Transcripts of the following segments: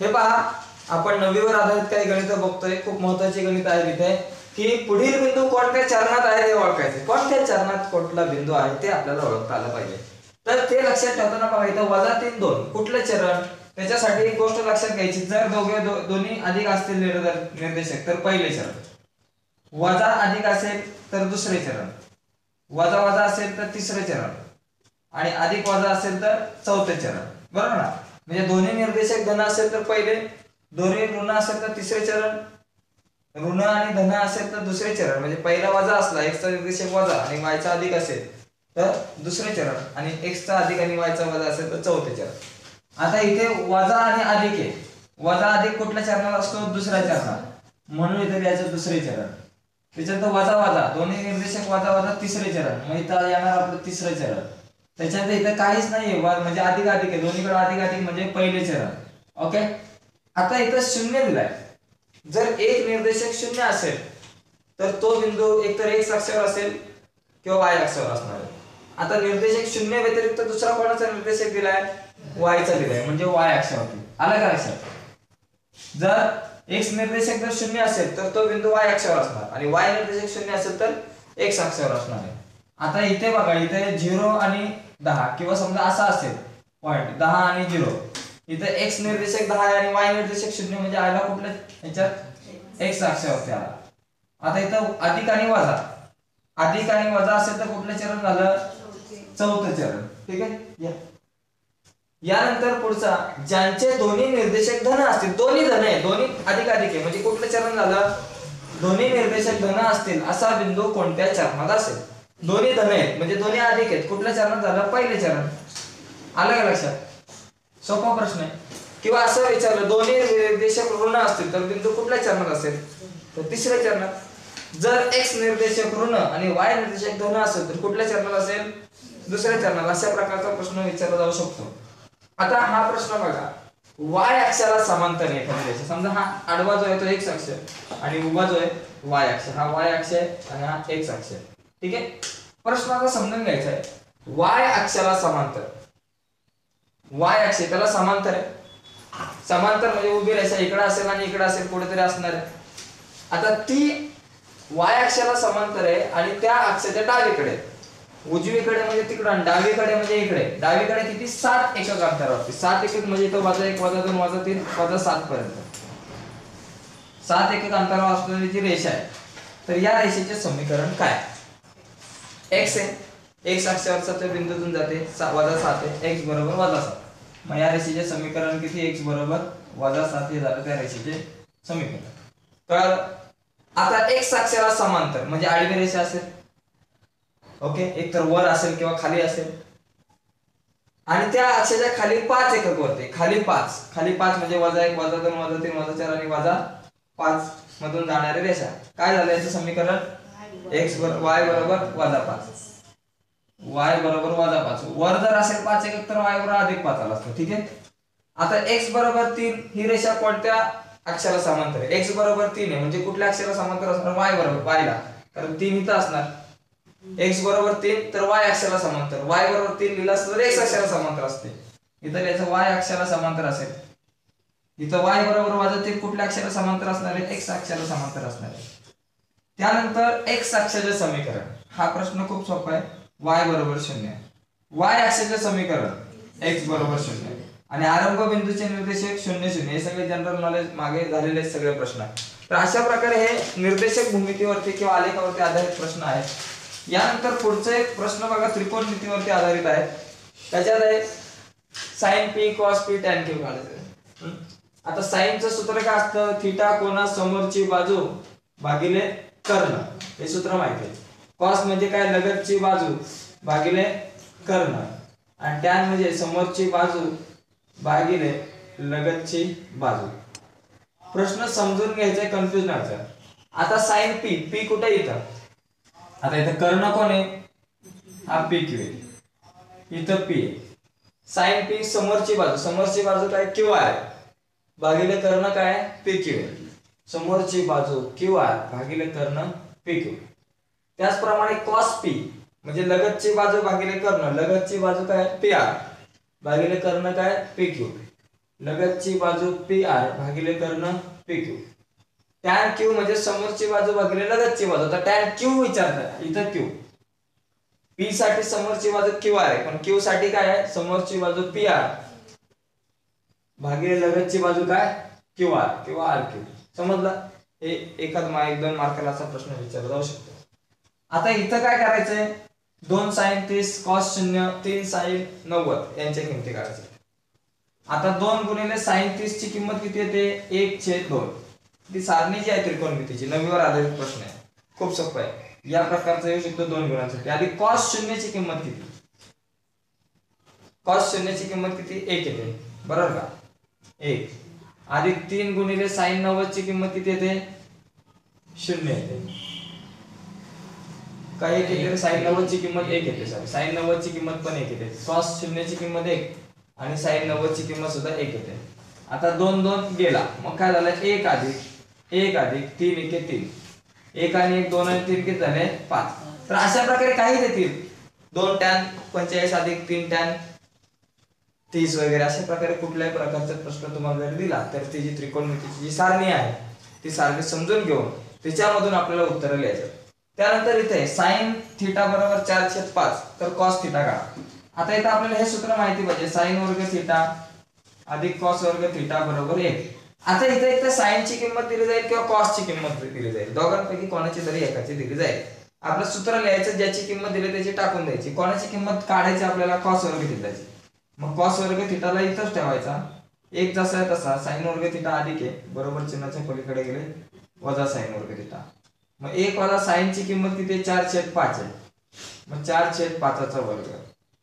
हे पहा आपण नववीवर आधारित काही गणित बघतोय खूप महत्वाची गणित आहे इथे की पुढील बिंदू कोणत्या चरणात आहे हे ओळखायचे. कोणत्या चरणात कुठला बिंदू आहे ते आपल्याला ओळखता आलं पाहिजे. तर ते लक्षात ठेवताना बघा इथं वजा तीन दोन. कुठलं चरण? त्याच्यासाठी एक गोष्ट लक्षात घ्यायची. जर दोघे दो- दोन्ही अधिक असतील निर्देशक तर पहिले चरण. वजा अधिक असेल तर दुसरे चरण. वजा वजा असेल तर तिसरे चरण. आणि अधिक वजा असेल तर चौथे चरण. बरोबर ना? म्हणजे दोन्ही निर्देशक धन असेल तर पहिले दोन्ही ऋण असेल तर तिसरे चरण. ऋण आणि धन असेल तर दुसरे चरण. म्हणजे पहिला वजा असला एक्सचा निर्देशक वजा आणि वायचा अधिक असेल तर दुसरे चरण. आणि एक्सचा अधिक आणि वायचा वजा असेल तर चौथे चरण. आता इथे वजा आणि अधिक आहे. वजा अधिक कुठल्या चरणात असतो? दुसऱ्या चरणात. म्हणून इथे याचं दुसरे चरण. त्याच्यानंतर वजा वजा. दोन्ही निर्देशक वजा वजा तिसरे चरण. मग इथं येणार आपलं तिसरं चरण. त्याच्यानंतर इथं काहीच नाहीये वा- म्हणजे अधिक अधिक आहे. दोन्हीकडे अधिक अधिक म्हणजे पहिले चरण. ओके आता इथं शून्य दिलाय. जर एक निर्देशक शून्य असेल तर तो बिंदू एकतर एक्स अक्षावर असेल किंवा वाय अक्षावर असणार आहे. आता निर्देशक शून्य व्यतिरिक्त दुसरा कोणाचा निर्देशक दिलाय? वायचा दिलाय म्हणजे वाय अक्षावरती आला का लक्षात? जर एक्स निर्देशक जर शून्य असेल तर तो बिंदू वाय अक्षावर असणार. आणि वाय निर्देशक शून्य असेल तर एक्स अक्षावर असणार आहे. आता इथे बघा इथे झिरो आणि दहा किंवा समजा असा असेल. पॉईंट दहा आणि झिरो इथं एक्स निर्देशक दहा आहे आणि वाय निर्देशक शून्य म्हणजे आयला कुठल्या ह्याच्यात एक्स अक्षावरती आला. आता इथं अधिक आणि वजा. अधिक आणि वजा असेल तर कुठलं चरण झालं? चौथं चरण. ठीक आहे? यानंतर पुढचा ज्यांचे दोन्ही निर्देशक धन असतील दोन्ही धन आहे दोन्ही अधिक अधिक आहे. म्हणजे कुठलं चरण झालं? दोन्ही निर्देशक धन असतील असा बिंदू कोणत्या चरणात असेल? दोन्ही धन आहेत. म्हणजे दोन्ही अधिक आहेत. कुठल्या चरणात झालं? पहिले चरण. आलं का लक्षात? सोपा प्रश्न आहे. किंवा असं विचारलं दोन्ही निर्देशक ऋण असतील तर बिंदू कुठल्या चरणात असेल? तर तिसऱ्या चरणात. जर एक्स निर्देशक ऋण आणि वाय निर्देशक धन असेल तर कुठल्या चरणात असेल? दुसऱ्या चरणात. अशा प्रकारचा प्रश्न विचारला जाऊ शकतो. आता हा प्रश्न बघा. वाय अक्षाला समांतर आहे समजा हा आडवा जो आहे तो एक्स अक्ष आणि उभा जो आहे वाय अक्ष. हा वाय अक्ष आहे आणि हा एक्स अक्ष आहे. ठीक आहे? प्रश्न आता समजून घ्यायचा आहे. वाय अक्षाला समांतर. वाय अक्ष त्याला समांतर आहे. समांतर म्हणजे उभी रेषा इकडे असेल आणि इकडे असेल कुठेतरी असणार आहे. आता ती वाय अक्षाला समांतर आहे आणि त्या अक्षाच्या डावीकडे. उजवीकडे म्हणजे तिकडं आणि डावीकडे म्हणजे इकडे. डावीकडे किती? सात एकक अंतरावरती सात एकक म्हणजे इथं वजा एक वजा दोन वजा तीन वजा सात पर्यंत. सात एकक अंतरावर असलेली जी रेषा आहे तर या रेषेचे समीकरण काय? एक्स आहे. एक्स अक्षावरचा त्या बिंदूतून जाते. सा- वजा सात आहे. एक्स बरोबर वजा सात. मग या रेषेचे समीकरण किती? एक्स बरोबर वजा सात हे झालं त्या रेषेचे समीकरण. तर आता एक्स अक्षाला समांतर म्हणजे आडवी रेषा असेल. ओके? एक तर वर असेल किंवा खाली असेल. आणि त्या अक्षाच्या खाली पाच एकक वरती. खाली पाच. खाली पाच म्हणजे वजा एक वजा दोन वजा तीन वजा चार आणि वजा पाच मधून जाणारी रेषा. काय झालं याचं समीकरण? एक्स बरोबर वाय बरोबर वजा पाच. वाय बरोबर वजा पाच. वर जर असेल पाच एक तर वाय बरोबर अधिक पाच आला असतो. ठीक आहे? आता एक्स बरोबर तीन ही रेषा कोणत्या अक्षराला समांतर आहे? एक्स बरोबर तीन आहे. म्हणजे कुठल्या अक्षराला समांतर असणार? वाय बरोबर वायला कारण तीन इथं असणार. एक्स बरोबर तीन तर वाय अक्षराला समांतर. वाय बरोबर तीन लिहिलं असतं तर एक्स अक्षराला समांतर असते. इथं याचं वाय अक्षराला समांतर असेल. इथं वाय बरोबर वजा तीन कुठल्या अक्षराला समांतर असणार आहे? एक्स अक्षराला समांतर असणार आहे. त्यानंतर एक्स अक्षाचे समीकरण. हा प्रश्न खूप सोपा आहे. वाय बरोबर शून्य वाय अक्षाचे समीकरण एक्स बरोबर शून्य आणि आरंभ बिंदूचे निर्देशक शून्य शून्य हे सगळे जनरल नॉलेज मागे झालेले सगळे प्रश्न. आहेत तर अशा प्रकारे हे निर्देशक भूमितीवरती किंवा आलेखावरती आधारित प्रश्न आहेत. यानंतर पुढचे एक प्रश्न बघा त्रिकोणमितीवरती आधारित आहे. त्याच्यात आहे sine P cos P tan Q काढायचं आता साईनचं सूत्र काय असतं? थिटा कोणा समोरची बाजू भागिले कर्ण. हे सूत्र माहिती आहे. कॉस म्हणजे काय? लगतची बाजू भागिले कर्ण. आणि टॅन म्हणजे समोरची बाजू भागिले लगतची बाजू. प्रश्न समजून घ्यायचा कन्फ्युज नाही आता साईन पी पी कुठे इथं आता इथं कर्ण कोण आहे? हा पी क्यू आहे. इथं पी आहे. साईन पी समोरची बाजू. समोरची बाजू काय? क्यू आहे. भागिले कर्ण काय? पी क्यू समोरची बाजू क्यू आर भागिले कर्ण पी क्यू त्याचप्रमाणे कॉस पी म्हणजे लगतची बाजू भागिले कर्ण लगतची बाजू काय? पी आर भागिले कर्ण काय? पी क्यू लगतची बाजू पी आर भागिले कर्ण पी क्यू टॅन क्यू म्हणजे समोरची बाजू भागिले लगतची बाजू. तर टॅन क्यू विचारतात इथं क्यू पी साठी समोरची बाजू क्यू आर आहे. पण क्यू साठी काय आहे? समोरची बाजू पी आर भागिले लगतची बाजू काय? क्यू आर किंवा आर क्यू समजला? हे एखाद मा एक दोन मार्काला असा प्रश्न विचारला जाऊ शकतो. आता इथं काय करायचंय? दोन साईन तीस कॉस शून्य तीन साईन नव्वद यांच्या किमती काढायच्या. आता दोन गुणिले साईन तीस ची किंमत किती येते? एक छेद दोन. ती सारणी जी आहे त्रिकोणमितीची नवीवर आधारित प्रश्न आहे. खूप सोपं आहे. या प्रकारचा येऊ शकतो दोन गुणांसाठी. आधी कॉस शून्याची किंमत किती? कॉस शून्याची किंमत किती? एक येते. बरोबर का? एक. अधिक तीन गुणिले साईन नव्वद ची किंमत किती येते? शून्य येते. काही येते साईन नव्वद ची किंमत एक येते सॉरी साईन नव्वद ची किंमत पण एक येते. कॉस शून्याची किंमत एक आणि साईन नव्वद ची किंमत सुद्धा एक येते. आता दोन दोन गेला. मग काय झालं? एक अधिक एक अधिक तीन एके तीन. एक आणि एक दोन आणि तीन किती झाले? पाच. तर अशा प्रकारे काही देतील. दोन टॅन पंचेचाळीस अधिक तीन टॅन तीस वगैरे अशा प्रकारे कुठल्याही प्रकारचा प्रश्न तुम्हाला जर दिला तर ती जी त्रिकोणमितीची जी सारणी आहे ती सारणी समजून घेऊन त्याच्यामधून आपल्याला उत्तर लिहायचं. त्यानंतर इथे साईन थिटा बरोबर चार छेद पाच तर कॉस थिटा काढा. आता इथं आपल्याला हे सूत्र माहिती पाहिजे साईन वर्ग थिटा अधिक कॉस वर्ग थिटा बरोबर एक. आता इथे एक तर साईनची किंमत दिली जाईल किंवा कॉसची किंमत दिली जाईल. दोघांपैकी कोणाची तरी एकाची दिली जाईल. आपलं सूत्र लिहायचं ज्याची किंमत दिली त्याची टाकून द्यायची. कोणाची किंमत काढायची आपल्याला कॉस वर्ग थिटाची मग कॉस वर्ग थिटाला इथंच ठेवायचा. एक जसा आहे तसा साईन वर्ग थिटा अधिक आहे. बरोबर चिन्हाच्या पलीकडे गेले वजा साईन वर्ग थिटा मग एक वजा साईनची किंमत किती चार छेद पाच आहे. मग चार छेद पाचाचा वर्ग.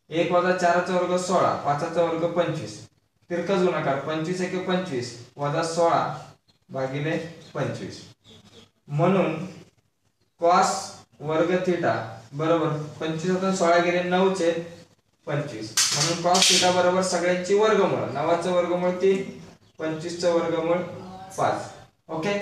एक वजा चाराचा वर्ग सोळा पाचाचा वर्ग पंचवीस. तिरकं गुणाकार पंचवीस एके पंचवीस वजा सोळा भागिले पंचवीस. म्हणून कॉस वर्ग थिटा बरोबर पंचवीस सोळा गेले नऊ छेद पंचवीस. म्हणून कॉस थिटा बरोबर सगळ्यांची वर्गमूळ. नावाचं वर्गमूळ तीन पंचवीसचं वर्गमूळ पाच. ओके?